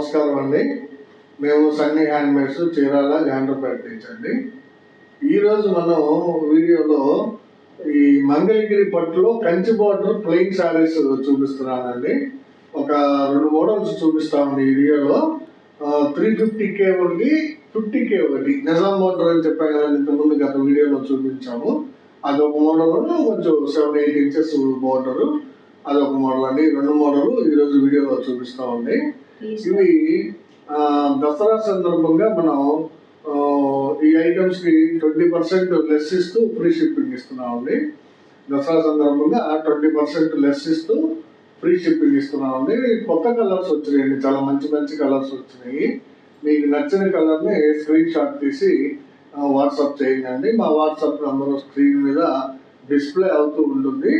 నమస్కారం అండి. మేము సన్నీ హ్యాండ్మేడ్స్ చీరాల గాండ్రపేట నుంచి అండి. ఈరోజు మనం వీడియోలో ఈ మంగళగిరి పట్టులో కంచి బార్డర్ ప్లెయిన్ శారీస్ చూపిస్తున్నానండి. ఒక రెండు మోడల్స్ చూపిస్తామండి ఈ వీడియోలో. త్రీ ఫిఫ్టీ కే ఒకటి ఫిఫ్టీ కే ఒకటి. నిజాం బార్డర్ అని చెప్పాను కదండి ఇంతకుముందు గత వీడియోలో చూపించాము. అదొక మోడల్ కొంచెం సెవెన్ ఎయిట్ ఇంచెస్ బార్డర్. అదొక మోడల్ అండి. రెండు మోడల్ ఈరోజు వీడియోలో చూపిస్తామండి ఇవి దసరా సందర్భంగా మనం ఈ ఐటమ్స్కి ట్వంటీ పర్సెంట్ లెస్ ఇస్తూ ఫ్రీ షిప్పింగ్ ఇస్తున్నామండి. దసరా సందర్భంగా ట్వంటీ పర్సెంట్ లెస్ ఇస్తూ ఫ్రీ షిప్పింగ్ ఇస్తున్నామండి. కొత్త కలర్స్ వచ్చినాయండి చాలా మంచి మంచి కలర్స్ వచ్చినాయి. మీకు నచ్చిన కలర్ని స్క్రీన్ షాట్ తీసి వాట్సాప్ చేయండి. మా వాట్సాప్ నెంబర్ స్క్రీన్ మీద డిస్ప్లే అవుతూ ఉంటుంది.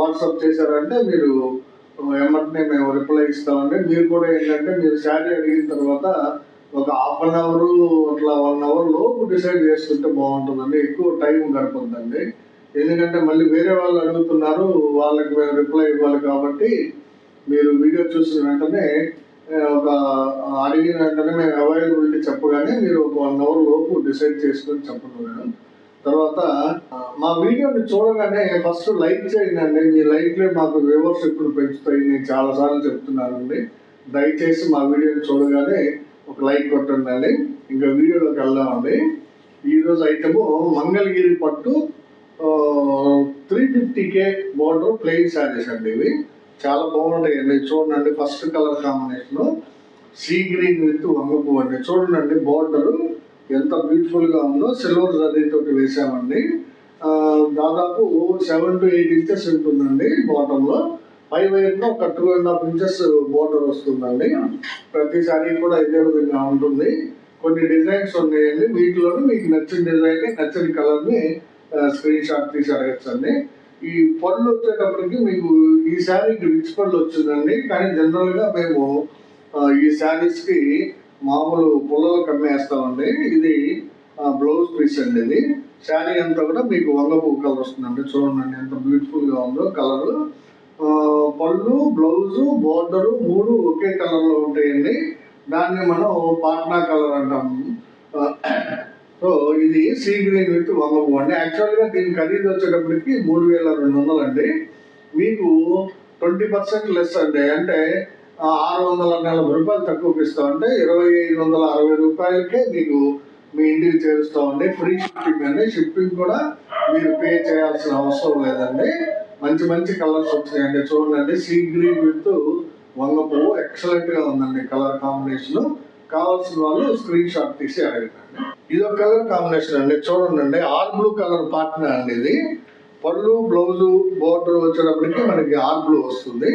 వాట్సాప్ చేశారంటే మీరు వెంటనే మేము రిప్లై ఇస్తామండి. మీరు కూడా ఏంటంటే మీరు శారీ అడిగిన తర్వాత ఒక హాఫ్ అన్ అవర్ అట్లా వన్ అవర్ లోపు డిసైడ్ చేసుకుంటే బాగుంటుందండి. ఎక్కువ టైం గడపద్దండి. ఎందుకంటే మళ్ళీ వేరే వాళ్ళు అడుగుతున్నారు వాళ్ళకి మేము రిప్లై ఇవ్వాలి కాబట్టి మీరు వీడియో చూసిన వెంటనే ఒక అడిగిన వెంటనే మేము అవైలబిలిటీ చెప్పగానే మీరు ఒక వన్ అవర్ లోపు డిసైడ్ చేసుకొని చెప్పండి మేడం తర్వాత మా వీడియోని చూడగానే ఫస్ట్ లైక్ చేయండి మీ లైక్లే మాకు వ్యూవర్స్ ఇప్పుడు పెంచుతాయి. నేను చాలా సార్లు చెప్తున్నానండి. దయచేసి మా వీడియోని చూడగానే ఒక లైక్ కొట్టండి ఇంకా వీడియోలోకి వెళ్దామండి. ఈరోజు ఐటము మంగళగిరి పట్టు three fifty K border plain saris అండి ఇవి. చాలా బాగుంటాయండి చూడండి first colour combination sea green with వంగపు అండి. చూడండి బోర్డరు ఎంత బ్యూటిఫుల్గా ఉందో సిల్వర్ జరీ తోటి వేసామండి దాదాపు సెవెన్ టు ఎయిట్ ఇంచెస్ ఉంటుందండి బాటంలో పై వైపున ఒక two and half inches border వస్తుందండి. ప్రతిసారి కూడా ఇదే విధంగా ఉంటుంది. కొన్ని డిజైన్స్ ఉన్నాయండి. వీటిలోనే మీకు నచ్చిన డిజైన్ నచ్చిన కలర్ని స్క్రీన్ షాట్ తీసి అడగచ్చండి. ఈ పళ్ళు వచ్చేటప్పటికి మీకు ఈ శారీకి రిచ్ పళ్ళు వచ్చిందండి. కానీ జనరల్గా మేము ఈ శారీస్కి మామూలు పుల్లలు కమ్మేస్తామండి ఇది బ్లౌజ్ పీస్ అండి ఇది. శారీ అంతా కూడా మీకు వంగపు కలర్ వస్తుందండి. చూడండి ఎంత బ్యూటిఫుల్గా ఉందో కలరు. పళ్ళు బ్లౌజు బోర్డరు మూడు ఒకే కలర్లో ఉంటాయండి. దాన్ని మనం పాట్నా కలర్ అంటాము సో ఇది సీ గ్రీన్ విత్ వంగపు అండి. యాక్చువల్గా దీని ఖరీదు వచ్చేటప్పటికి మూడు వేల రెండు వందలు అండి మీకు ట్వంటీ పర్సెంట్ లెస్ అండి. అంటే ఆరు వందల నలభై రూపాయలు తక్కువకి ఇస్తామంటే ఇరవై ఐదు వందల అరవై రూపాయలకే మీకు మీ ఇంటికి చేరుస్తామండి. ఫ్రీ షిప్పింగ్ అండి. షిప్పింగ్ కూడా మీరు పే చేయాల్సిన అవసరం లేదండి. మంచి మంచి కలర్స్ వచ్చినాయండి. చూడండి సీ గ్రీన్ విత్ వంగ పువ్వు. ఎక్సలెంట్గా ఉందండి కలర్ కాంబినేషన్. కావాల్సిన వాళ్ళు స్క్రీన్ షాట్ తీసి అడగండి. ఇది ఒక కలర్ కాంబినేషన్ అండి. చూడండి ఆర్ బ్లూ కలర్ పార్ట్నర్ అండి ఇది. పళ్ళు బ్లౌజు బోర్డర్ వచ్చేటప్పటికి మనకి ఆర్ బ్లూ వస్తుంది.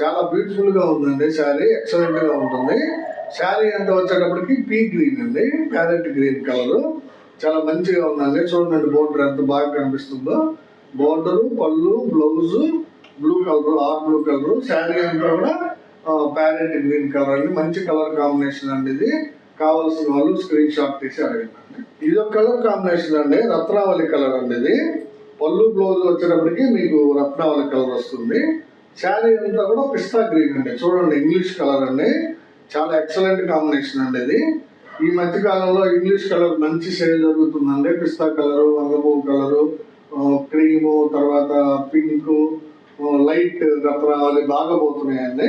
చాలా బ్యూటిఫుల్గా ఉందండి శారీ ఎక్సలెంట్గా ఉంటుంది. శారీ అంతా వచ్చేటప్పటికి పీ గ్రీన్ అండి ప్యారెట్ గ్రీన్ కలర్ చాలా మంచిగా ఉందండి. చూడండి బోర్డర్ ఎంత బాగా కనిపిస్తుందో. బోర్డర్ పళ్ళు blouse blue colour R blue colour sari అంతా కూడా ప్యారెట్ గ్రీన్ కలర్ అండి. మంచి కలర్ కాంబినేషన్ అండి ఇది. కావాల్సిన వాళ్ళు స్క్రీన్ షాట్ తీసి అడగండి. ఇది ఒక కలర్ కాంబినేషన్ అండి. రత్నావళి కలర్ అండి ఇది. పళ్ళు బ్లౌజ్ వచ్చేటప్పటికి మీకు రత్నావళి కలర్ వస్తుంది. శారీ అంతా కూడా పిస్తా గ్రీన్ అండి. చూడండి ఇంగ్లీష్ కలర్ అండి. చాలా ఎక్సలెంట్ కాంబినేషన్ అండి ఇది. ఈ మధ్య కాలంలో ఇంగ్లీష్ కలర్ మంచి సేల్ జరుగుతుందండి పిస్తా కలరు వంగపువ్వు కలరు క్రీము తర్వాత పింక్ లైట్ రత్నావళి బాగా పోతున్నాయండి.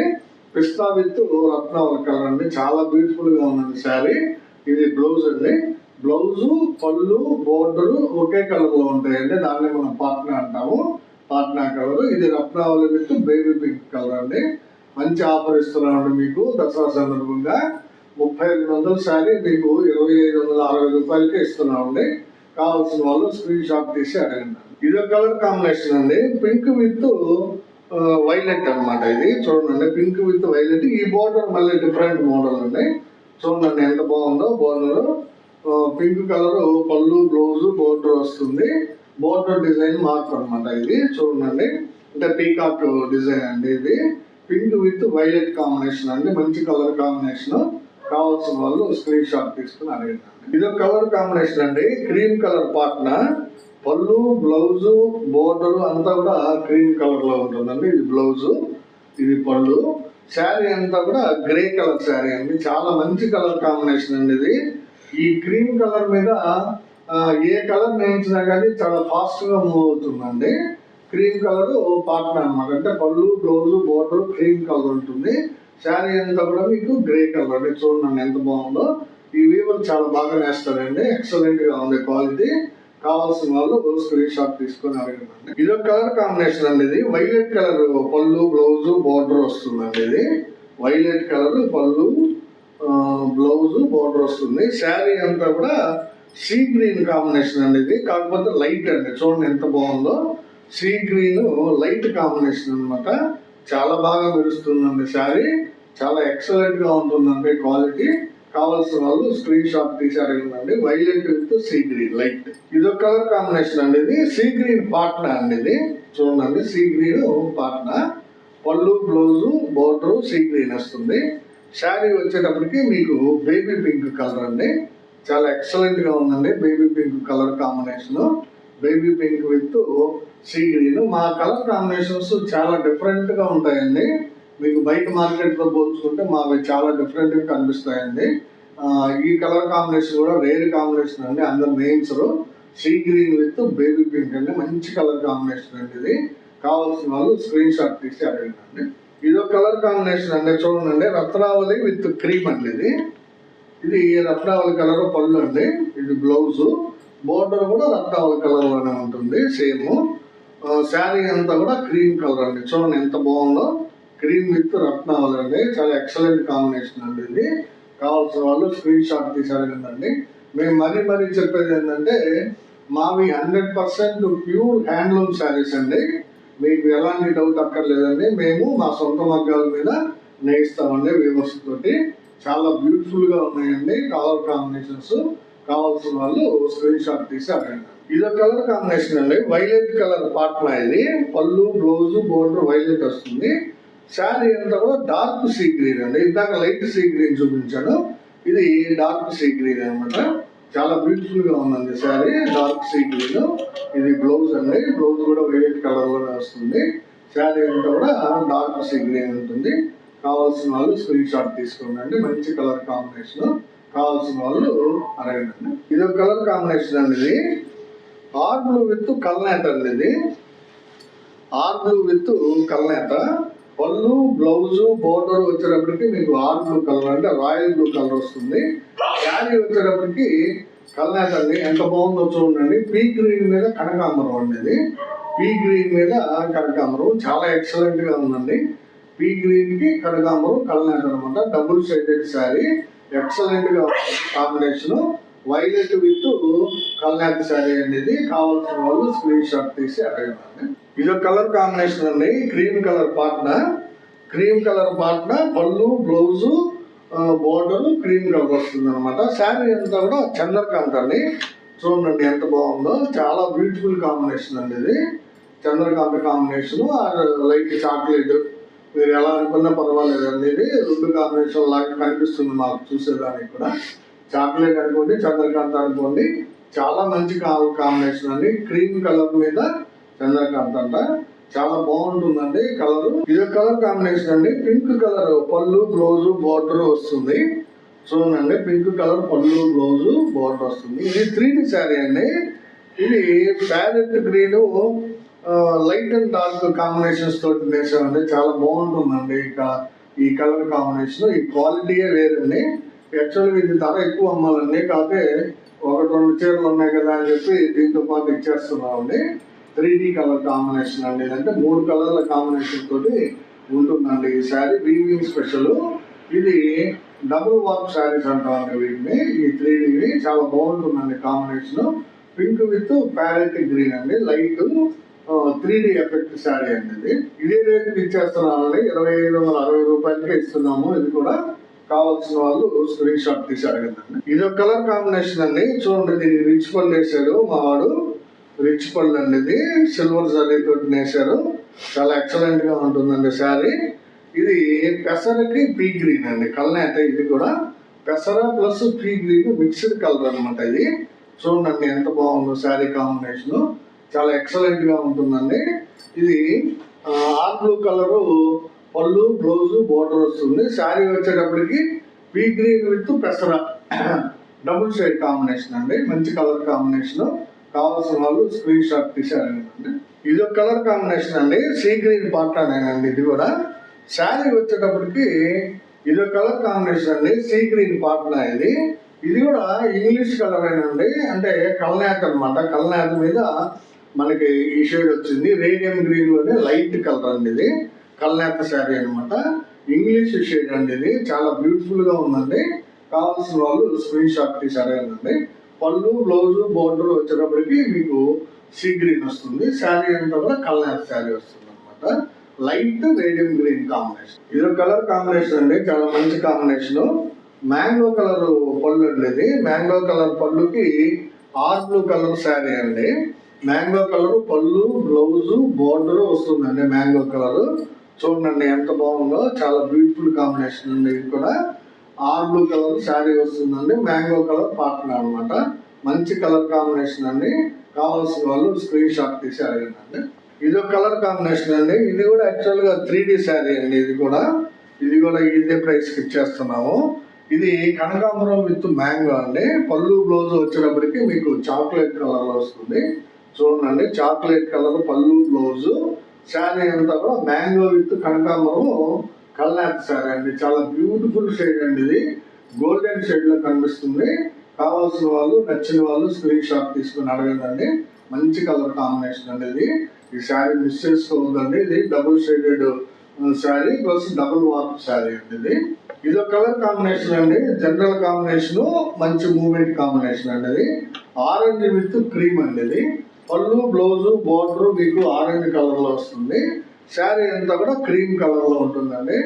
పిస్తా విత్ రత్నావళి కలర్ అండి. చాలా బ్యూటిఫుల్గా ఉందండి శారీ. ఇది బ్లౌజ్ అండి. బ్లౌజు పళ్ళు బోర్డరు ఒకే కలర్లో ఉంటాయండి. దాన్ని మనం పాట్నా అంటాము. పాట్నా కలర్. ఇది Ratnavali with baby pink colour అండి. మంచి ఆఫర్ ఇస్తున్నామండి మీకు దసరా సందర్భంగా. ముప్పై రెండు వందల శారీ మీకు ఇరవై ఐదు వందల అరవై రూపాయలకే ఇస్తున్నామండి. కావాల్సిన వాళ్ళు స్క్రీన్ షాట్ తీసి అడగండి. ఇది కలర్ కాంబినేషన్ అండి. పింక్ విత్ వైలెట్ అన్నమాట ఇది. చూడండి పింక్ విత్ వైలెట్. ఈ బోర్డర్ మళ్ళీ డిఫరెంట్ మోడల్ అండి. చూడండి ఎంత బాగుందో బోర్డర్. పింక్ కలర్ పళ్ళు బ్లౌజ్ బోర్డర్ వస్తుంది. బోర్డర్ డిజైన్ మార్క్ అనమాట ఇది. చూడండి. అంటే పీకాక్ డిజైన్ అండి ఇది. పింక్ విత్ వైలెట్ కాంబినేషన్ అండి. మంచి కలర్ కాంబినేషన్. కావాల్సిన వాళ్ళు స్క్రీన్ షాట్ తీసుకుని అడగండి. ఇది కలర్ కాంబినేషన్ అండి. క్రీమ్ కలర్ పాట్న పళ్ళు బ్లౌజ్ బోర్డర్ అంతా కూడా క్రీమ్ కలర్లో ఉంటుందండి. ఇది బ్లౌజ్ ఇది పళ్ళు. శారీ అంతా కూడా గ్రే కలర్ శారీ అండి. చాలా మంచి కలర్ కాంబినేషన్ అండి ఇది. ఈ క్రీమ్ కలర్ మీద ఏ కలర్ నేయించినా కానీ చాలా ఫాస్ట్గా మూవ్ అవుతుందండి. క్రీమ్ కలర్ పార్ట్నర్ అనమాట అంటే పళ్ళు బ్లౌజ్ బోర్డర్ క్రీమ్ కలర్ ఉంటుంది. శారీ అంతా కూడా మీకు గ్రే కలర్. అండి చూడండి ఎంత బాగుందో. ఈ వీవర్ చాలా బాగా నేస్తారండి. ఎక్సలెంట్గా ఉంది క్వాలిటీ. కావాల్సిన వాళ్ళు స్క్రీన్ షాట్ తీసుకొని అడగండి. ఇది ఒక కలర్ కాంబినేషన్ అండి ఇది. వైలెట్ కలర్ పళ్ళు బ్లౌజ్ బోర్డర్ వస్తుందండి ఇది. వైలెట్ కలర్ పళ్ళు బ్లౌజ్ బోర్డర్ వస్తుంది. శారీ అంతా కూడా సీ గ్రీన్ కాంబినేషన్ అండి ఇది కాకపోతే లైట్ అండి. చూడండి ఎంత బాగుందో. సీ గ్రీన్ లైట్ కాంబినేషన్ అన్నమాట. చాలా బాగా మెరుస్తుందండి శారీ. చాలా ఎక్సలెంట్గా ఉంటుందండి క్వాలిటీ కావాల్సిన వాళ్ళు స్క్రీన్ షాట్ తీసి అడగండి. Violet with sea green light ఇది ఒక కలర్ కాంబినేషన్ అండి ఇది. సీ గ్రీన్ పాట్నా అండి ఇది. చూడండి సీ గ్రీన్ పాట్నా పళ్ళు బ్లౌజు బోర్డర్ సీ గ్రీన్ వస్తుంది. శారీ వచ్చేటప్పటికి మీకు బేబీ పింక్ కలర్ అండి. చాలా ఎక్సలెంట్గా ఉందండి. Baby pink colour combination baby pink with sea green మా కలర్ కాంబినేషన్స్ చాలా డిఫరెంట్గా ఉంటాయండి. మీకు బయట మార్కెట్తో పోల్చుకుంటే మావి చాలా డిఫరెంట్గా కనిపిస్తాయండి. ఈ కలర్ కాంబినేషన్ కూడా రేర్ కాంబినేషన్ అండి. అందరు names sea green with baby pink అండి. మంచి కలర్ కాంబినేషన్ అండి ఇది. కావాల్సిన వాళ్ళు స్క్రీన్ షాట్ తీసి అడగండి. ఇది ఒక కలర్ కాంబినేషన్ అండి చూడండి రత్నావళి విత్ క్రీమ్ అండి ఇది. ఇది రత్నావళి కలర్ పళ్ళు అండి. ఇది బ్లౌజ్. బోర్డర్ కూడా రత్నావళి కలర్లోనే ఉంటుంది సేమ్. శారీ అంతా కూడా క్రీమ్ కలర్ అండి. చూడండి ఎంత బాగుందో. క్రీమ్ విత్ రత్నావళి అండి. చాలా ఎక్సలెంట్ కాంబినేషన్ అండి ఇది. కావాల్సిన వాళ్ళు స్క్రీన్ షాట్ తీసారండి మేము మరీ మరీ చెప్పేది ఏంటంటే మావి hundred percent pure handloom saris అండి. మీకు ఎలాంటి డౌట్ అక్కర్లేదండి. మేము మా సొంత మగ్గాల మీద నేయిస్తామండి వీవర్స్ తోటి. చాలా బ్యూటిఫుల్గా ఉన్నాయండి కలర్ కాంబినేషన్స్ కావాల్సిన వాళ్ళు స్క్రీన్ షాట్ తీసి అడగండి. ఇది కలర్ కాంబినేషన్ అండి. వైలెట్ కలర్ పాట్నా ఇది. పళ్ళు బ్లౌజ్ బోర్డర్ వైలెట్ వస్తుంది. శారీ అంతా కూడా డార్క్ సీ గ్రీన్ అండి. ఇందాక లైట్ సీ గ్రీన్ చూపించాను. ఇది డార్క్ సీ గ్రీన్ అనమాట చాలా బ్యూటిఫుల్గా ఉందండి శారీ. డార్క్ సీ గ్రీన్ ఇది బ్లౌజ్ అండి. బ్లౌజ్ కూడా వైలెట్ కలర్లోనే వస్తుంది. శారీ అంతా కూడా డార్క్ సీ గ్రీన్ ఉంటుంది. కావాల్సిన వాళ్ళు స్క్రీన్ షాట్ తీసుకోండి. మంచి కలర్ కాంబినేషన్ కావాల్సిన వాళ్ళు అడగండి. ఇది ఒక కలర్ కాంబినేషన్ అండి ఇది. ఆర్ బ్లూ విత్ కల్నేత అండి ఇది. ఆర్ బ్లూ విత్ కల్నేత పళ్ళు బ్లౌజ్ బోర్డర్ వచ్చేటప్పటికి మీకు ఆర్ బ్లూ కలర్ అంటే రాయల్ బ్లూ కలర్ వస్తుంది. శారీ వచ్చేటప్పటికి కల్నేత అండి ఎంత బాగుందో చూడండి. పీ గ్రీన్ మీద కనకాంబరం అండి ఇది పీ గ్రీన్ మీద కనకాంబరం. చాలా ఎక్సలెంట్గా ఉందండి. పీ గ్రీన్కి కనకాంబరం కల్నేత అనమాట డబుల్ సైడెడ్ శారీ ఎక్సలెంట్గా ఉంది కాంబినేషన్ వైలెట్ విత్ కల్నాథ్ శారీ అనేది కావాల్సిన వాళ్ళు స్క్రీన్ షాట్ తీసి అడగండి ఇది ఒక కలర్ కాంబినేషన్ అండి. Cream colour Patna cream colour Patna పళ్ళు బ్లౌజు బోర్డర్ క్రీమ్ కలర్ వస్తుంది అనమాట శారీ అంతా కూడా చంద్రకాంత్ అండి. చూడండి ఎంత బాగుందో. చాలా బ్యూటిఫుల్ కాంబినేషన్ అండి ఇది. చంద్రకాంత కాంబినేషన్. Light chocolate. మీరు ఎలా అనుకున్నా పర్వాలేదు అండి ఇది. రెండు కాంబినేషన్ లాగా కనిపిస్తుంది మాకు చూసేదానికి కూడా. చాక్లెట్ అనుకోండి చంద్రకాంత్ అనుకోండి. చాలా మంచి కాంబినేషన్ అండి. క్రీమ్ కలర్ మీద చంద్రకాంత్ అంట. చాలా బాగుంటుందండి కలర్. ఇది కలర్ కాంబినేషన్ అండి. Pink colour. పళ్ళు బ్లౌజ్ బార్డర్ వస్తుంది. చూడండి పింక్ కలర్ పళ్ళు బ్లౌజ్ బోర్డర్ వస్తుంది. ఇది త్రీ డి శారీ అండి. ఇది parrot green light and dark combinations తోటి వేసామండి చాలా బాగుంటుందండి ఇక ఈ కలర్ కాంబినేషన్. ఈ క్వాలిటీయే వేరండి. యాక్చువల్గా ఇది ధర ఎక్కువ అమ్మాలండి. కాకపోతే ఒకటి రెండు చీరలు ఉన్నాయి కదా అని చెప్పి దీంతో పాటు ఇచ్చేస్తున్నామండి. త్రీ డి కలర్ కాంబినేషన్ అండి. అంటే మూడు కలర్ల కాంబినేషన్ తోటి ఉంటుందండి ఈ శారీ. Weaving special. ఇది డబుల్ వర్క్ శారీస్ అంటామండి వీటిని. ఈ త్రీ డివి చాలా బాగుంటుందండి combination pink with parrot green అండి. Light three D effect sari అండి ఇది. ఇదే రేట్ ఇచ్చేస్తున్నామండి ఇరవై ఐదు వందల అరవై రూపాయలకే ఇస్తున్నాము. ఇది కూడా కావాల్సిన వాళ్ళు స్క్రీన్ షాట్ తీసి అడగండి ఇది ఒక కలర్ కాంబినేషన్ అండి. చూడండి దీన్ని రిచ్ పని వేసాడు మా వాడు. రిచ్ పళ్ళు అండి ఇది. సిల్వర్ జరీ నేసారు చాలా ఎక్సలెంట్గా ఉంటుందండి శారీ. ఇది పెసరకి పీ గ్రీన్ అండి. కల్నేత ఇది కూడా. పెసర plus pea green mixed colour అనమాట ఇది. చూడండి ఎంత బాగుందో శారీ కాంబినేషన్ చాలా ఎక్సలెంట్గా ఉంటుందండి. ఇది ఆర్ బ్లూ కలరు పళ్ళు బ్లౌజ్ బోర్డర్ వస్తుంది. శారీ వచ్చేటప్పటికి పీ గ్రీన్ విత్ పెసర. డబుల్ షేడ్ కాంబినేషన్ అండి. మంచి కలర్ కాంబినేషన్ కావాల్సిన వాళ్ళు స్క్రీన్ షాట్ తీసారండి ఇది ఒక కలర్ కాంబినేషన్ అండి. సీ గ్రీన్ పాటానేనండి ఇది కూడా. శారీ వచ్చేటప్పటికి ఇది ఒక కలర్ కాంబినేషన్ అండి. సీ గ్రీన్ పాటనా ఇది. ఇది కూడా ఇంగ్లీష్ కలర్ అండి. అంటే కల్నాథ్ అనమాట కల్నాథ్ మీద మనకి ఈ షేడ్ వచ్చింది. రేడియం గ్రీన్లోనే లైట్ కలర్ అండి ఇది. కల్నాథ్ శారీ అనమాట ఇంగ్లీష్ షేడ్ అండి ఇది. చాలా బ్యూటిఫుల్గా ఉందండి. కావాల్సిన వాళ్ళు స్క్రీన్ షాట్ తీసారేనండి పళ్ళు బ్లౌజ్ బోర్డర్ వచ్చేటప్పటికి మీకు సీ గ్రీన్ వస్తుంది. శారీ అంతా కూడా శారీ వస్తుంది అనమాట లైట్ రేడియం గ్రీన్ కాంబినేషన్. ఇది కలర్ కాంబినేషన్ అండి. చాలా మంచి కాంబినేషన్. మ్యాంగో కలర్ పళ్ళు అండి ఇది. మ్యాంగో కలర్ పళ్ళుకి ఆర్ బ్లూ కలర్ శారీ అండి. మ్యాంగో కలర్ పళ్ళు బ్లౌజ్ బోర్డర్ వస్తుందండి మ్యాంగో కలర్. చూడండి ఎంత బాగుందో. చాలా బ్యూటిఫుల్ కాంబినేషన్ అండి ఇది కూడా. ఆర్ బ్లూ కలర్ శారీ వస్తుందండి మ్యాంగో కలర్ పార్ట్నర్ అనమాట మంచి కలర్ కాంబినేషన్ అండి. కావాల్సిన వాళ్ళు స్క్రీన్ షాట్ తీసి అడిగిందండి ఇది ఒక కలర్ కాంబినేషన్ అండి. ఇది కూడా యాక్చువల్గా త్రీ డి శారీ అండి ఇది కూడా. ఇది కూడా ఇదే ప్రైస్కి ఇచ్చేస్తున్నాము. ఇది కనకాంబరం విత్ మ్యాంగో అండి. పళ్ళు బ్లౌజ్ వచ్చేటప్పటికి మీకు చాక్లెట్ కలర్లో వస్తుంది. చూడండి చాక్లెట్ కలర్ పళ్ళు బ్లౌజ్ శారీ అంతా కూడా మ్యాంగో విత్ కనకాంబరం కల్నాథ్ సారీ అండి చాలా బ్యూటిఫుల్ షేడ్ అండి ఇది. గోల్డెన్ షేడ్లో కనిపిస్తుంది. కావాల్సిన వాళ్ళు నచ్చిన వాళ్ళు స్క్రీన్ షాట్ తీసుకుని అడగండి మంచి కలర్ కాంబినేషన్ అండి ఇది. ఈ శారీ మిస్ చేసుకోవద్దండి. ఇది double shaded sari plus double warp sari అండి ఇది. ఇది ఒక కలర్ కాంబినేషన్ అండి. జనరల్ కాంబినేషన్ మంచి మూమెంట్ కాంబినేషన్ అండి ఇది. ఆరెంజ్ విత్ క్రీమ్ అండి ఇది. పళ్ళు బ్లౌజ్ బోర్డర్ మీకు ఆరెంజ్ కలర్లో వస్తుంది. శారీ అంతా కూడా క్రీమ్ కలర్లో ఉంటుందండి.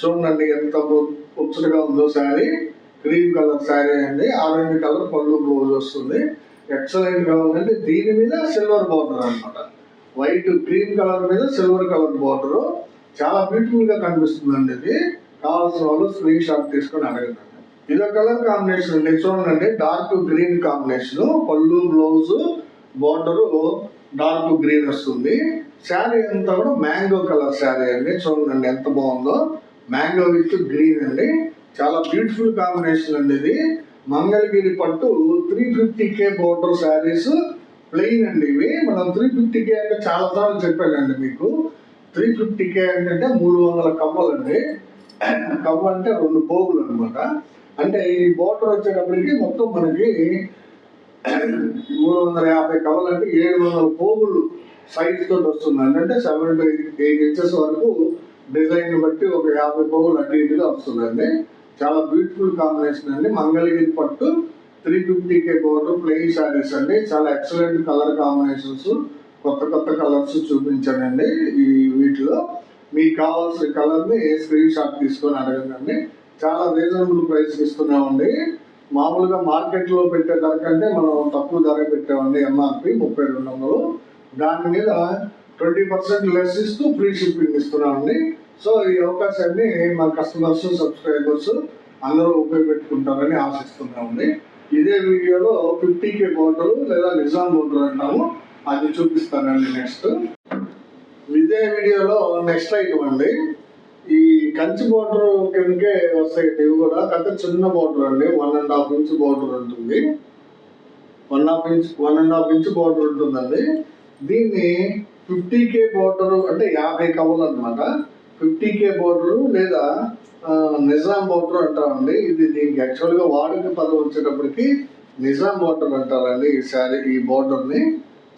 చూడండి ఎంత ముచ్చటగా ఉందో శారీ. క్రీమ్ కలర్ శారీ అండి. ఆరెంజ్ కలర్ పళ్ళు బ్లౌజ్ వస్తుంది. ఎక్సలెంట్గా ఉందండి. దీని మీద సిల్వర్ బార్డర్ అన్నమాట. వైట్ క్రీమ్ కలర్ మీద సిల్వర్ కలర్ బార్డర్. చాలా బ్యూటిఫుల్గా కనిపిస్తుందండి ఇది. కావాల్సిన వాళ్ళు స్క్రీన్ షాట్ తీసుకొని అడగండి. ఇదో కలర్ కాంబినేషన్ అండి. చూడండి డార్క్ గ్రీన్ కాంబినేషన్. పళ్ళు బ్లౌజ్ బార్డర్ డార్క్ గ్రీన్ వస్తుంది. శారీ అంతా కూడా మ్యాంగో కలర్ శారీ అండి. చూడండి ఎంత బాగుందో. మ్యాంగో విత్ గ్రీన్ అండి. చాలా బ్యూటిఫుల్ కాంబినేషన్ అండి ఇది. మంగళగిరి పట్టు three fifty K border saris. Plain అండి ఇవి. మనం త్రీ ఫిఫ్టీ కే అంటే చాలా సార్లు చెప్పానండి మీకు. త్రీ ఫిఫ్టీ కే అంటే మూడు వందల కవ్వలు అండి. కవ్వ అంటే రెండు పోగులు అనమాట అంటే ఈ బోర్డర్ వచ్చేటప్పటికి మొత్తం మనకి మూడు వందల యాభై కవ్వలు అంటే ఏడు వందల పోగులు సైజ్ తోటి వస్తుందండి. అంటే సెవెన్ టు ఎయిట్ ఇంచెస్ వరకు డిజైన్ బట్టి ఒక యాభై పోగులు అటు ఇటుగా వస్తుందండి. చాలా బ్యూటిఫుల్ కాంబినేషన్ అండి. మంగళగిరి పట్టు three fifty K border plain saris అండి. చాలా ఎక్సలెంట్ కలర్ కాంబినేషన్స్ కొత్త కొత్త కలర్స్ చూపించానండి ఈ వీటిలో. మీకు కావాల్సిన కలర్ని స్క్రీన్ షాట్ తీసుకొని అడగండి. చాలా రీజనబుల్ ప్రైస్ ఇస్తున్నామండి. మామూలుగా మార్కెట్లో పెట్టే ధర కంటే మనం తక్కువ ధర పెట్టామండి ఎంఆర్పి ముప్పై రెండు వందలు. దాని మీద ట్వంటీ పర్సెంట్ లెస్ ఇస్తూ ఫ్రీ షిప్పింగ్ ఇస్తున్నామండి సో ఈ అవకాశాన్ని మా కస్టమర్స్ సబ్స్క్రైబర్స్ అందరూ ఉపయోగపెట్టుకుంటారని ఆశిస్తున్నామండి. ఇదే వీడియోలో ఫిఫ్టీ కే బోర్డర్ లేదా నిజాం బోర్డర్ అంటాము. అది చూపిస్తానండి నెక్స్ట్. ఇదే వీడియోలో నెక్స్ట్ ఐటమ్ అండి. ఈ కంచి బోర్డర్ కిందకే వస్తాయి ఇవి కూడా. కథ చిన్న బోర్డర్ అండి. One and half inch border ఉంటుంది. One half inch one and half inch border ఉంటుందండి. దీన్ని ఫిఫ్టీ కే బోర్డర్ అంటే యాభై కవులు అనమాట ఫిఫ్టీ కే బోర్డరు లేదా నిజాం బోర్డర్ అంటామండి. ఇది దీనికి యాక్చువల్గా వాడుక పదం వచ్చేటప్పటికి నిజాం బోర్డర్ అంటారండి ఈ శారీ ఈ బోర్డర్ని.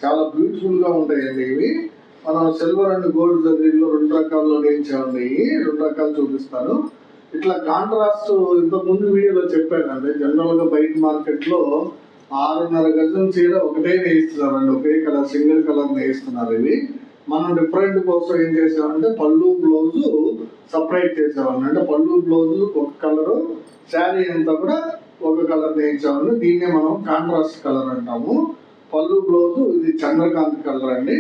చాలా బ్యూటిఫుల్గా ఉంటాయండి ఇవి. మనం సిల్వర్ అండ్ గోల్డ్ దగ్గరలో రెండు రకాల్లో నేర్చామండి రెండు రకాలు చూపిస్తాను. ఇట్లా కాంట్రాస్ట్ ఇంతకు ముందు వీడియోలో చెప్పానండి. జనరల్గా బయట మార్కెట్లో ఆరున్నర గజం చీర ఒకటే నేయిస్తున్నారండి. ఒకే కలర్ సింగిల్ కలర్ నేయిస్తున్నారు ఇవి మనం డిఫరెంట్ కోసం ఏం చేసామంటే పళ్ళు బ్లౌజు సపరేట్ చేసామండి. అంటే పళ్ళు బ్లౌజు ఒక కలరు శారీ అంతా కూడా ఒక కలర్ నేయించామండి. దీన్నే మనం కాంట్రాస్ట్ కలర్ అంటాము. పళ్ళు బ్లౌజు ఇది చంద్రకాంత్ కలర్ అండి.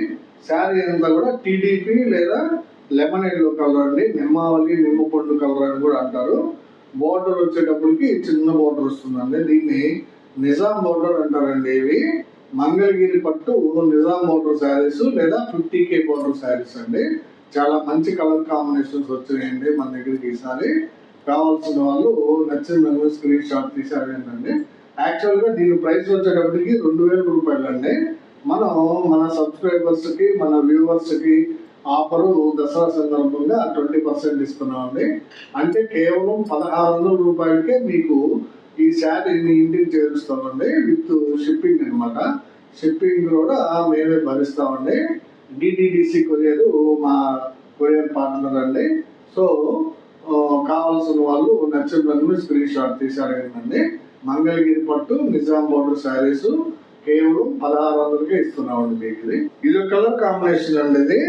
శారీ అంతా కూడా టీడీపీ లేదా లెమన్ ఎల్లో కలర్ అండి. నిమ్మావళి నిమ్మ పండు కలర్ అని కూడా అంటారు. బోర్డర్ వచ్చేటప్పటికి చిన్న బోర్డర్ వస్తుందండి. దీన్ని నిజాం బోర్డర్ అంటారండి ఇవి. మంగళగిరి పట్టు నిజాం బోర్డర్ శారీస్ లేదా ఫిఫ్టీ కే బోర్డర్ శారీస్ అండి. చాలా మంచి కలర్ కాంబినేషన్స్ వచ్చినాయండి మన దగ్గరికి ఈసారి. కావాల్సిన వాళ్ళు నచ్చిన దాని స్క్రీన్ షాట్ తీసారు ఏంటండి యాక్చువల్గా దీని ప్రైస్ వచ్చేటప్పటికి రెండు వేల రూపాయలు అండి మనం మన సబ్స్క్రైబర్స్కి మన వ్యూవర్స్కి ఆఫరు దసరా సందర్భంగా ట్వంటీ పర్సెంట్ ఇస్తున్నామండి. అంటే కేవలం పదహారు వందల రూపాయలకే మీకు ఈ శారీ ఇంటికి చేరుస్తామండి విత్ షిప్పింగ్ అనమాట షిప్పింగ్ కూడా మేమే భరిస్తామండి. డిటిడిసి కొరియర్ మా కొరియర్ పార్ట్నర్ అండి. సో కావాల్సిన వాళ్ళు నచ్చిన రంగు స్క్రీన్ షాట్ తీసి మంగళగిరి పట్టు నిజాం బోర్డర్ శారీస్ కేవలం పదహారు వందలకే ఇస్తున్నామండి మీకు ఇది ఇది కలర్ కాంబినేషన్ అండి ఇది.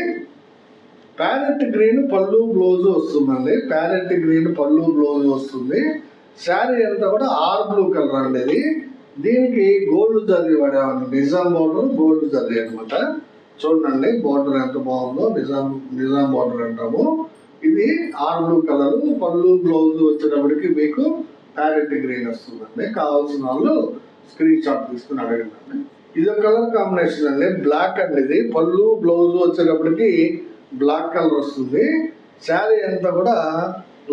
ప్యారెట్ గ్రీన్ పళ్ళు బ్లౌజ్ వస్తుందండి. ప్యారెట్ గ్రీన్ పళ్ళు బ్లౌజ్ వస్తుంది. శారీ అంతా కూడా ఆర్ బ్లూ కలర్ అండి ఇది. దీనికి గోల్డ్ జరీ వాడేవాడి నిజాం బోర్డర్ గోల్డ్ జరీ అనమాట చూడండి బోర్డర్ ఎంత బాగుందో నిజాం నిజాం బోర్డర్ అంటాము. ఇది ఆర్ బ్లూ కలర్ పళ్ళు బ్లౌజ్ వచ్చేటప్పటికి మీకు ప్యారెట్ గ్రీన్ వస్తుందండి. కావాల్సిన వాళ్ళు స్క్రీన్ షాట్ తీసుకుని అడగండి. ఇది ఒక కలర్ కాంబినేషన్ అండి. బ్లాక్ అండి ఇది. పళ్ళు బ్లౌజ్ వచ్చేటప్పటికి బ్లాక్ కలర్ వస్తుంది. శారీ అంతా కూడా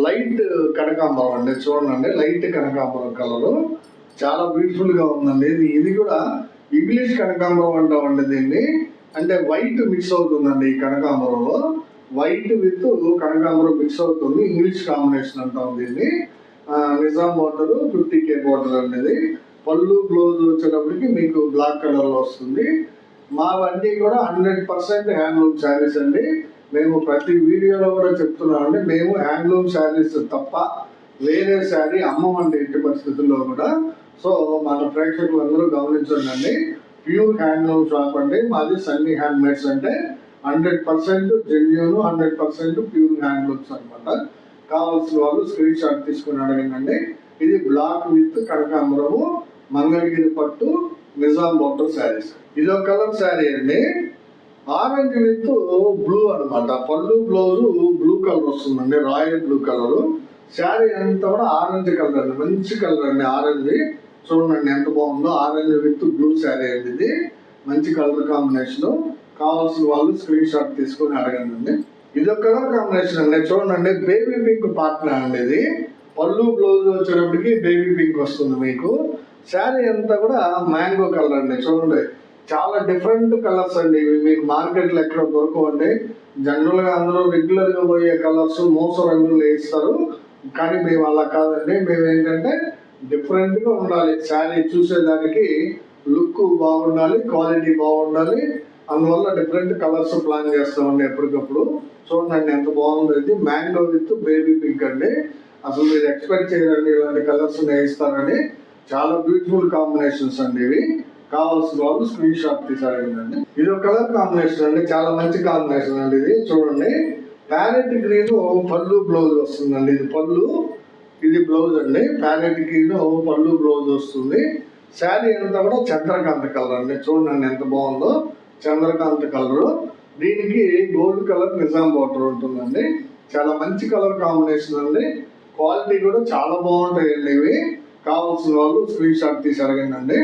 లైట్ కనకాంబరం అండి చూడండి లైట్ కనకాంబరం కలరు. చాలా బ్యూటిఫుల్గా ఉందండి. ఇది ఇది కూడా ఇంగ్లీష్ కనకాంబరం అంటామండి దీన్ని. అంటే వైట్ మిక్స్ అవుతుందండి ఈ కనకాంబరంలో. వైట్ విత్ కనకాంబరం మిక్స్ అవుతుంది. ఇంగ్లీష్ కాంబినేషన్ అంటాం దీన్ని. Nizam water fifty K water అనేది పళ్ళు బ్లౌజ్ వచ్చేటప్పటికి మీకు బ్లాక్ కలర్లో వస్తుంది. వంటి కూడా హండ్రెడ్ పర్సెంట్ హ్యాండ్లూమ్ శారీస్ అండి. మేము ప్రతి వీడియోలో కూడా చెప్తున్నామండి మేము హ్యాండ్లూమ్ శారీస్ తప్ప వేరే శారీ అమ్మమండి ఎట్టి పరిస్థితుల్లో కూడా. సో మన ప్రేక్షకులు అందరూ గమనించండి ప్యూర్ హ్యాండ్లూమ్ షాప్ అండి. మాది సన్నీ హ్యాండ్మేడ్స్ అంటే hundred percent genuine hundred percent pure handlooms అనమాట కావాల్సిన వాళ్ళు స్క్రీన్ షాట్ తీసుకుని అడగండి ఇది బ్లాక్ విత్ కనకాంబరము మంగళగిరి పట్టు నిజాం బోర్డర్ శారీస్. ఇది ఒక కలర్ శారీ అండి. ఆరెంజ్ విత్ బ్లూ అన్నమాట. పళ్ళు బ్లౌజ్ బ్లూ కలర్ వస్తుందండి. Royal blue colour. శారీ అంతా కూడా ఆరెంజ్ కలర్ అండి. మంచి కలర్ అండి ఆరెంజ్. చూడండి ఎంత బాగుందో. ఆరెంజ్ విత్ బ్లూ శారీ అండి ఇది. మంచి కలర్ కాంబినేషన్. కావాల్సిన వాళ్ళు స్క్రీన్ షాట్ తీసుకొని అడగండి ఇది ఒక కలర్ కాంబినేషన్ అండి. చూడండి బేబీ పింక్ పార్ట్నర్ అండి ఇది. పళ్ళు బ్లౌజ్ వచ్చేటప్పటికి బేబీ పింక్ వస్తుంది మీకు. శారీ అంతా కూడా మ్యాంగో కలర్ అండి. చూడండి. చాలా డిఫరెంట్ కలర్స్ అండి. ఇవి మీకు మార్కెట్లో ఎక్కడ దొరకవండి. జనరల్గా అందరూ రెగ్యులర్గా పోయే కలర్స్ మోస రంగులు వేస్తారు కానీ మేము అలా కాదండి. మేము ఏంటంటే డిఫరెంట్గా ఉండాలి. శారీ చూసేదానికి లుక్ బాగుండాలి క్వాలిటీ బాగుండాలి. అందువల్ల డిఫరెంట్ కలర్స్ ప్లాన్ చేస్తామండి ఎప్పటికప్పుడు. చూడండి ఎంత బాగుంది. ఇది మ్యాంగో విత్ బేబీ పింక్ అండి. అసలు మీరు ఎక్స్పెక్ట్ చేయండి ఇలాంటి కలర్స్ వేయిస్తారని చాలా బ్యూటిఫుల్ కాంబినేషన్స్ అండి ఇవి. కావాల్సిన వాళ్ళు స్క్రీన్ షాట్ తీసారండి. ఇది ఒక కలర్ కాంబినేషన్ అండి. చాలా మంచి కాంబినేషన్ అండి ఇది. చూడండి. ప్యారెట్ గ్రీన్ పళ్ళు బ్లౌజ్ వస్తుందండి. ఇది పళ్ళు. ఇది బ్లౌజ్ అండి. ప్యారెట్ గ్రీన్ పళ్ళు బ్లౌజ్ వస్తుంది. శారీ అంతా కూడా చంద్రకాంత కలర్ అండి. చూడండి ఎంత బాగుందో. చంద్రకాంత కలర్ దీనికి గోల్డ్ కలర్ నిజాం బార్డర్ ఉంటుందండి. చాలా మంచి కలర్ కాంబినేషన్ అండి. క్వాలిటీ కూడా చాలా బాగుంటాయండి ఇవి. కావాల్సిన వాళ్ళు స్క్రీన్ షాట్ తీసి అడగండి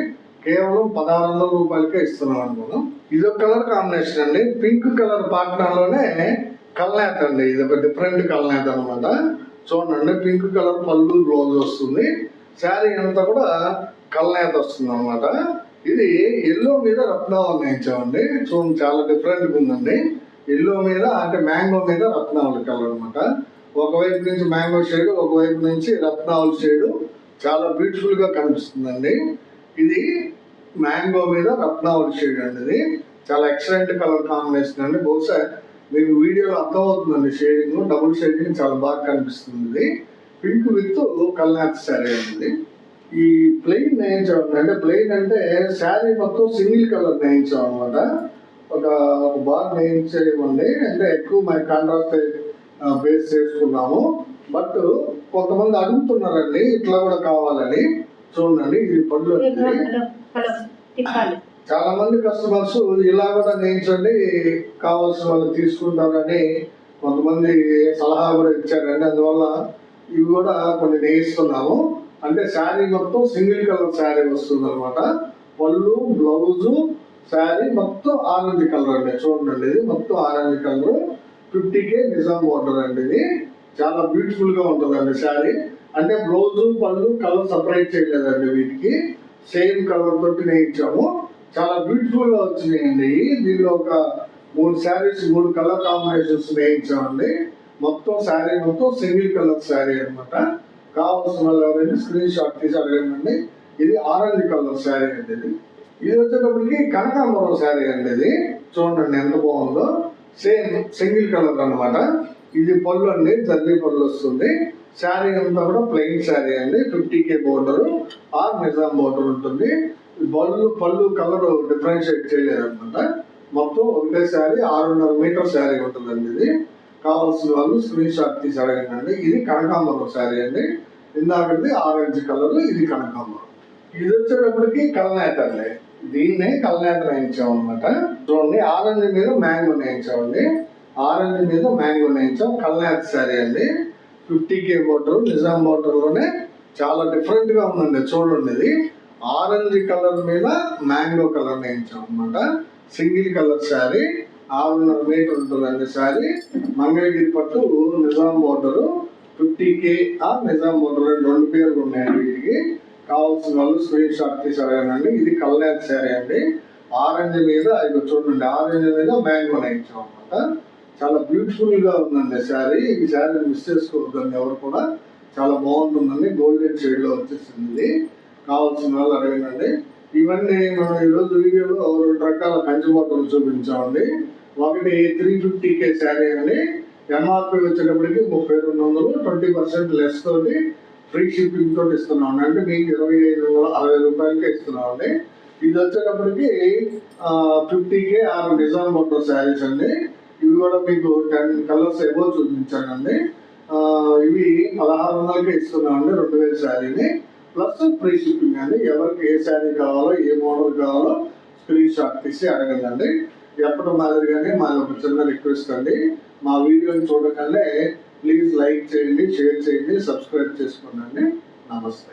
కేవలం పదహారు వందల రూపాయలకే ఇస్తున్నాం అనుకున్నాం ఇది ఒక కలర్ కాంబినేషన్ అండి. పింక్ కలర్ పాట్నాలోనే కల్నేత అండి ఇది ఒక డిఫరెంట్ కల్నేత అనమాట చూడండి పింక్ కలర్ పళ్ళు బ్లౌజ్ వస్తుంది. శారీ అంతా కూడా కల్నేత వస్తుంది అనమాట ఇది ఎల్లో మీద రత్నాలు వేయించామండి చూడండి చాలా డిఫరెంట్గా ఉందండి. ఎల్లో మీద అంటే మ్యాంగో మీద రత్నావళి కలర్ అనమాట ఒకవైపు నుంచి మ్యాంగో షేడ్ ఒకవైపు నుంచి రత్నావళి షేడు. చాలా బ్యూటిఫుల్గా కనిపిస్తుందండి. ఇది మ్యాంగో మీద రత్నావళి షేడ్ అండి ఇది చాలా ఎక్సలెంట్ కలర్ కాంబినేషన్ అండి. బహుశా మీకు వీడియోలో అర్థమవుతుందండి షేడింగ్ డబుల్ షేడింగ్ చాలా బాగా కనిపిస్తుంది. పింక్ విత్ కల్నాథ్ శారీ అండి. ఈ ప్లెయిన్ నేయించాం అంటే ప్లెయిన్ అంటే శారీ మొత్తం సింగిల్ కలర్ నేయించాం అనమాట ఒక ఒక బార్ నేయించేయమండి అంటే ఎక్కువ మరి కాంట్రాస్ట్ బేస్ చేసుకున్నాము. బట్ కొంతమంది అడుగుతున్నారండి ఇట్లా కూడా కావాలని. చూడండి ఇది పళ్ళు తిప్పాలి. చాలా మంది కస్టమర్స్ ఇలా కూడా నేయించండి కావాల్సిన వాళ్ళు తీసుకుంటారని కొంతమంది సలహా కూడా ఇచ్చారండి. అందువల్ల ఇవి కూడా కొన్ని నేయిస్తున్నాము. అంటే శారీ మొత్తం సింగిల్ కలర్ శారీ వస్తుంది అనమాట పళ్ళు బ్లౌజు శారీ మొత్తం ఆరెంజ్ కలర్ అండి. చూడండి ఇది మొత్తం orange colour. Fifty K Nizam border అండి ఇది. చాలా బ్యూటిఫుల్గా ఉంటుందండి శారీ. అంటే బ్లౌజు పళ్ళు కలర్ సపరేట్ చేయలేదండి వీటికి. సేమ్ కలర్ తోటి నేయించాము. చాలా బ్యూటిఫుల్గా వచ్చినాయండి. దీనిలో ఒక మూడు శారీస్ మూడు కలర్ కాంబినేషన్స్ నేయించామండి. మొత్తం శారీ మొత్తం సింగిల్ కలర్ శారీ అన్నమాట. కావాల్సిన వాళ్ళు ఎవరైనా స్క్రీన్ షాట్ తీసి అడగండి. ఇది ఆరెంజ్ కలర్ శారీ అండి ఇది. ఇది వచ్చేటప్పటికి కనకాంబరం శారీ అండి ఇది. చూడండి ఎంత బాగుందో. సేమ్ సింగిల్ కలర్ అనమాట ఇది పళ్ళు అండి జర్నీ పళ్ళు వస్తుంది. శారీ అంతా కూడా ప్లెయిన్ శారీ అండి. Fifty K border or Nizam border ఉంటుంది. బళ్ళు పళ్ళు కలర్ డిఫరెన్షియేట్ చేయలేదు అనమాట మొత్తం ఒకటే శారీ ఆరున్నర మీటర్ శారీ ఉంటుందండి ఇది. కావాల్సిన వాళ్ళు స్క్రీన్ షాట్ తీసి అడగండి. ఇది కనకాంబరం శారీ అండి. ఇందాకది ఆరెంజ్ కలర్ ఇది కనకాంబరం. ఇది వచ్చేటప్పటికి కలనేత దీన్నే కలనేత వేయించాం అనమాట చూడండి ఆరెంజ్ మీద మ్యాంగో వేయించామండి ఆరెంజ్ మీద మ్యాంగో వేయించాం కలనేత శారీ అండి. ఫిఫ్టీ కే బోటర్ నిజాం బోటర్లోనే చాలా డిఫరెంట్గా ఉందండి. చూడండి ఇది. ఆరెంజ్ కలర్ మీద మ్యాంగో కలర్ వేయించాం అనమాట సింగిల్ కలర్ శారీ. ఆరున్నర మీటర్ ఉంటుందండి శారీ. మంగళగిరి పట్టు నిజాం బోర్డర్ ఫిఫ్టీ కే ఆ నిజాం బోర్డర్ రెండు పేర్లు ఉన్నాయండి వీటికి. కావాల్సిన వాళ్ళు స్క్రీన్ షాట్ తీసి ఇది కల్నాథ్ శారీ అండి. ఆరెంజ్ మీద ఇక చూడండి ఆరెంజ్ మీద మ్యాంగో నేయించాం అనమాట చాలా బ్యూటిఫుల్గా ఉందండి శారీ ఈ శారీ మిస్ చేసుకోవద్దండి ఎవరు కూడా చాలా బాగుంటుందండి. గోల్డెన్ షేడ్లో వచ్చేసింది. కావాల్సిన వాళ్ళు అడగండి. ఇవన్నీ మనం ఈరోజు వీడియోలో రెండు రకాల కంచి బట్టలు చూపించామండి. ఒకటి త్రీ ఫిఫ్టీ కే శారీ అండి. ఎంఆర్పి వచ్చేటప్పటికి ముప్పై రెండు వందలు ట్వంటీ పర్సెంట్ లెస్ తోటి ఫ్రీ షిప్పింగ్ తోటి ఇస్తున్నాం అంటే మీకు ఇరవై ఐదు అరవై రూపాయలకే ఇస్తున్నామండి. ఇది వచ్చేటప్పటికి ఫిఫ్టీ కే ఆరు నిజాం బట్టర్ శారీస్ అండి. కూడా మీకు టెన్ కలర్స్ ఏవో చూపించానండి. ఇవి పదహారు వందలకే ఇస్తున్నామండి రెండు వేల శారీని. ప్లస్ ఫ్రీ షిప్పింగ్ అండి ఎవరికి ఏ శారీ కావాలో ఏ మోడల్ కావాలో స్క్రీన్ షాట్ తీసి అడగండి ఎప్పటి మాదిరిగానే మాది ఒక చిన్న రిక్వెస్ట్ అండి. మా వీడియోని చూడగానే ప్లీజ్ లైక్ చేయండి షేర్ చేయండి సబ్స్క్రైబ్ చేసుకోండి నమస్తే.